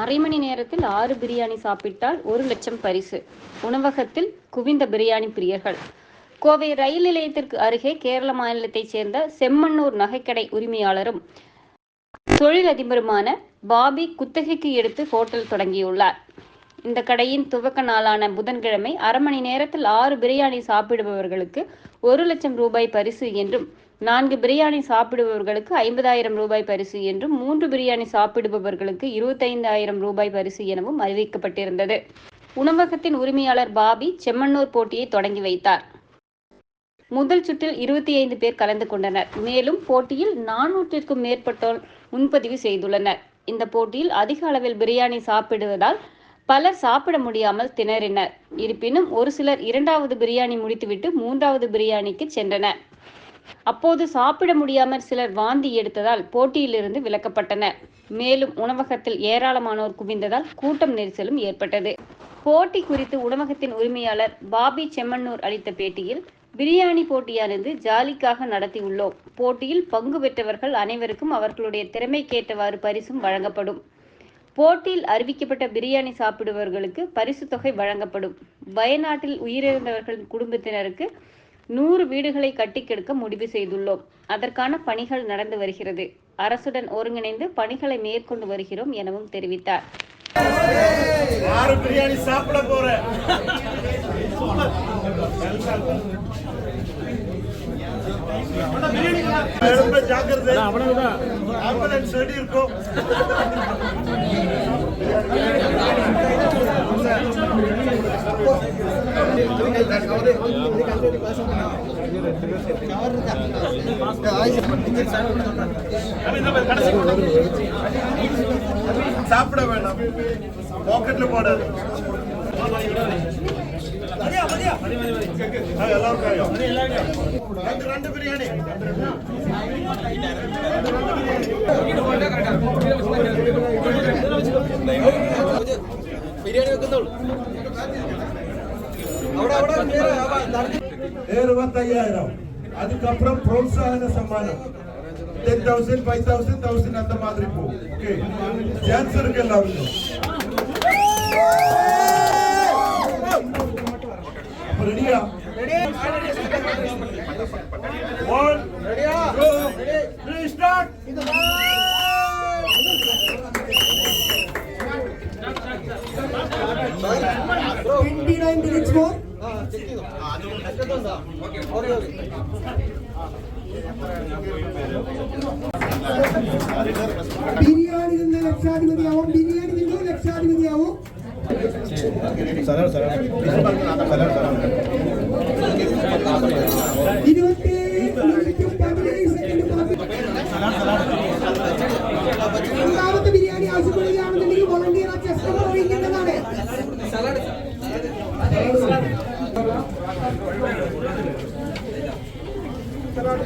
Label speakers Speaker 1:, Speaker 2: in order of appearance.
Speaker 1: அரை மணி நேரத்தில் ஆறு பிரியாணி சாப்பிட்டால் ஒரு லட்சம் பரிசு. உணவகத்தில் குவிந்த பிரியாணி பிரியர்கள். கோவை ரயில் நிலையத்திற்கு அருகே கேரள மாநிலத்தைச் சேர்ந்த செம்மண்ணூர் நகைக்கடை உரிமையாளரும் தொழிலதிபருமான பாபி குத்தகைக்கு எடுத்து ஹோட்டல் தொடங்கியுள்ளார். இந்த கடையின் துவக்க நாளான புதன்கிழமை அரை மணி நேரத்தில் ஆறு பிரியாணி சாப்பிடுபவர்களுக்கு ஒரு லட்சம் ரூபாய் பரிசு என்றும் நான்கு பிரியாணி சாப்பிடுபவர்களுக்கு ஐம்பதாயிரம் ரூபாய் பரிசு என்றும் மூன்று பிரியாணி சாப்பிடுபவர்களுக்கு இருபத்தைந்தாயிரம் ரூபாய் பரிசு எனவும் அறிவிக்கப்பட்டிருந்தது. உணவகத்தின் உரிமையாளர் பாபி செம்மண்ணூர் போட்டியை தொடங்கி வைத்தார். முதல் சுற்றில் இருபத்தி ஐந்து பேர் கலந்து கொண்டனர். மேலும் போட்டியில் நானூற்றிற்கும் மேற்பட்டோர் முன்பதிவு செய்துள்ளனர். இந்த போட்டியில் அதிக அளவில் பிரியாணி சாப்பிடுவதால் பலர் சாப்பிட முடியாமல் திணறினர். இருப்பினும் ஒரு சிலர் இரண்டாவது பிரியாணி முடித்துவிட்டு மூன்றாவது பிரியாணிக்கு சென்றனர். அப்போது சாப்பிட முடியாமல் சிலர் வாந்தி எடுத்ததால் போட்டியிலிருந்து விலக்கப்பட்டனர். மேலும் உணவகத்தில் ஏராளமானோர் குவிந்ததால் கூட்டம் நெரிசலும் ஏற்பட்டது. போட்டி குறித்து உணவகத்தின் உரிமையாளர் பாபி செம்மண்ணூர் அளித்த பேட்டியில் பிரியாணி போட்டியானது ஜாலிக்காக நடத்தியுள்ளோம். போட்டியில் பங்கு பெற்றவர்கள் அனைவருக்கும் அவர்களுடைய திறமைக்கேற்றவாறு பரிசும் வழங்கப்படும். போட்டியில் அறிவிக்கப்பட்ட பிரியாணி சாப்பிடுபவர்களுக்கு பரிசு தொகை வழங்கப்படும். வயநாட்டில் உயிரிழந்தவர்களின் குடும்பத்தினருக்கு நூறு வீடுகளை கட்டிக்கெடுக்க முடிவு செய்துள்ளோம். அதற்கான பணிகள் நடந்து வருகிறது. அரசுடன் ஒருங்கிணைந்து பணிகளை மேற்கொண்டு வருகிறோம் எனவும் தெரிவித்தார்.
Speaker 2: ஜாக்கிரதை. ஆம்புலன்ஸ் ரெடி இருக்கும். சாப்பிட வேண்டாம் பாக்கெட்ல போடாது. ஆ, எல்லாம் இருபத்தையாயிரம் அதுக்கப்புறம் புரோத்சாகன சம்மானம் ten thousand five thousand thousand அந்த மாதிரி போகும் ஓகே சான்ஸ் இருக்கு எல்லாருக்கும் அப்ப ரெடியா one two three start
Speaker 3: time till it's more? Biryani നിന്ന് ലക്ഷാധിപതിയാവും. ബിരിയാണി നിന്ന് ലക്ഷാധിപതിയാവും.
Speaker 4: ഇരുപത്തി മിനിറ്റും പതിനേഴ് സെക്കൻഡ് രണ്ടാമത്തെ ബിരിയാണി ആവശ്യപ്പെടുകയാണെന്നുണ്ടെങ്കിൽ വോളണ്ടിയർ ആ ചെസ്റ്റ് ഒഴിക്കേണ്ടതാണ് మనం